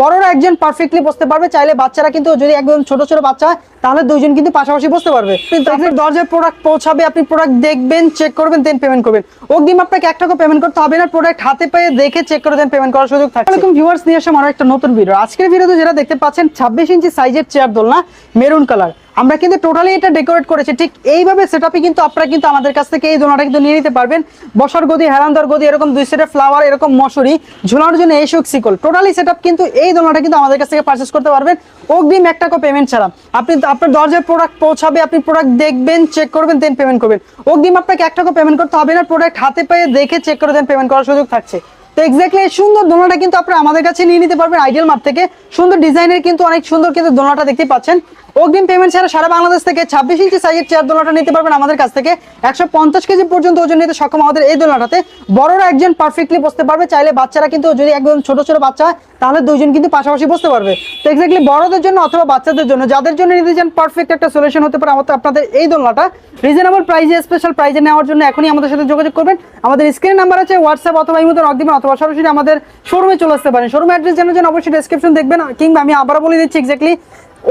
বড়রা একজন পারফেক্টলি বসতে পারবে চাইলে বাচ্চারা কিন্তু যদি একদম ছোট ছোট বাচ্চা হয় তাহলে দুইজন কিন্তু পাশাপাশি বসতে পারবে। কিন্তু আপনার দরজায় প্রোডাক্ট পৌঁছাবে আপনি প্রোডাক্ট দেখবেন চেক করবেন দেন পেমেন্ট করবেন। অগ্রিম আপনাকে এক টাকা পেমেন্ট করতে হবে না প্রোডাক্ট হাতে পেয়ে দেখে চেক করে দেন পেমেন্ট করার সুযোগ থাকে এরকম ভিউয়ার্স নিয়ে আসে আমার একটা নতুন ভিডিও আজকের ভিডিওতে যেটা দেখতে পাচ্ছেন ছাব্বিশ ইঞ্চি সাইজের চেয়ার দোলনা মেরুন কালার আমরা কিন্তু টোটালি এটা ডেকোরেট করেছি। ঠিক এইভাবে সেট কিন্তু আপনারা কিন্তু আমাদের কাছ থেকে এই দোনাটা কিন্তু নিয়ে নিতে পারবেন। বসার গদি হেরান্দার গদি, এরকম দুই সেটের ফ্লাওয়ার এরকম মশুরি ঝুলানোর জন্য এই সুখ সিকল টোটালি সেটআপ কিন্তু এই দোনাটা কিন্তু আমাদের কাছ থেকে পারচেস করতে পারবেন। অগ্রিম এক টাকা পেমেন্ট ছাড়া। আপনি আপনার দরজায় প্রোডাক্ট পৌঁছাবে, আপনি প্রোডাক্ট দেখবেন চেক করবেন দেন পেমেন্ট করবেন। অগ্রিম আপনাকে এক টাকা পেমেন্ট করতে হবে না। প্রোডাক্ট হাতে পেয়ে দেখে চেক করে দেন পেমেন্ট করার সুযোগ থাকছে। তো এক্স্যাক্টলি সুন্দর দোলনাটা কিন্তু আপনারা আমাদের কাছে নিয়ে নিতে পারবেন আইডিয়াল মার্ট থেকে। সুন্দর ডিজাইনের কিন্তু অনেক সুন্দর কিন্তু দোলনাটা দেখতে পাচ্ছেন। অগ্রিম পেমেন্ট ছাড়া সারা বাংলাদেশ থেকে ছাব্বিশ ইঞ্চি সাইজের চেয়ার দোলনাটা নিতে পারবেন আমাদের কাছ থেকে। একশো পঞ্চাশ কেজি পর্যন্ত ওজন নিতে সক্ষম আমাদের এই দোলনাটাতে। বড়রা একজন পারফেক্টলি বসতে পারবে, চাইলে বাচ্চারা কিন্তু যদি একদম ছোট ছোট বাচ্চা হয়, তাহলে দুইজন কিন্তু পাশাপাশি বসতে পারবে। তো এক্স্যাক্টলি বড়দের জন্য অথবা বাচ্চাদের জন্য, যাদের জন্য নিতে চান পারফেক্ট একটা সলিউশন হতে পারে আমাদের আপনাদের এই দোলনাটা। রিজনেবল প্রাইসে স্পেশাল প্রাইসে নেওয়ার জন্য এখনই আমাদের সাথে যোগাযোগ করবেন। আমাদের স্ক্রিন নাম্বার আছে হোয়াটসঅ্যাপ অথবা এই মতো অথবা সরাসরি আমাদের শোরুমে চলে আসতে পারেন। শোরুম অ্যাড্রেস জানার জন্য অবশ্যই ডেসক্রিপশন দেখবেন, কিংবা আমি আবারও বলে দিচ্ছি এক্স্যাক্টলি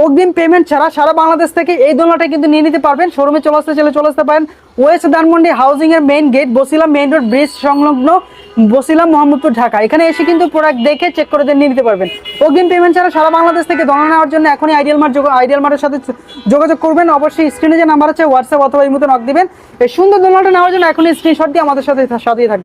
অগ্রিম পেমেন্ট ছাড়া সারা বাংলাদেশ থেকে এই দোলনাটা কিন্তু নিয়ে নিতে পারবেন। শোরুমে চলে আসতে চলে চলে আসতে পারেন। ওয়েস্ট ধানমন্ডি হাউজিং এর মেইন গেট বসিলাম মেইন রোড ব্রিজ সংলগ্ন বসিলাম মোহাম্মদপুর ঢাকা এখানে এসে কিন্তু প্রোডাক্ট দেখে চেক করে নিয়ে নিতে পারবেন। অগ্রিম পেমেন্ট ছাড়া সারা বাংলাদেশ থেকে দোলনা নেওয়ার জন্য এখনই আইডিয়াল মার্ট আইডিয়াল মার্টের সাথে যোগাযোগ করবেন। অবশ্যই স্ক্রিনে যে নাম্বার আছে হোয়াটসঅ্যাপ অথবা এই মতো নক দিবেন। এই সুন্দর দোলনাটা নেওয়ার জন্য এখনই স্ক্রিনশট দিয়ে আমাদের সাথে সাথেই থাকবে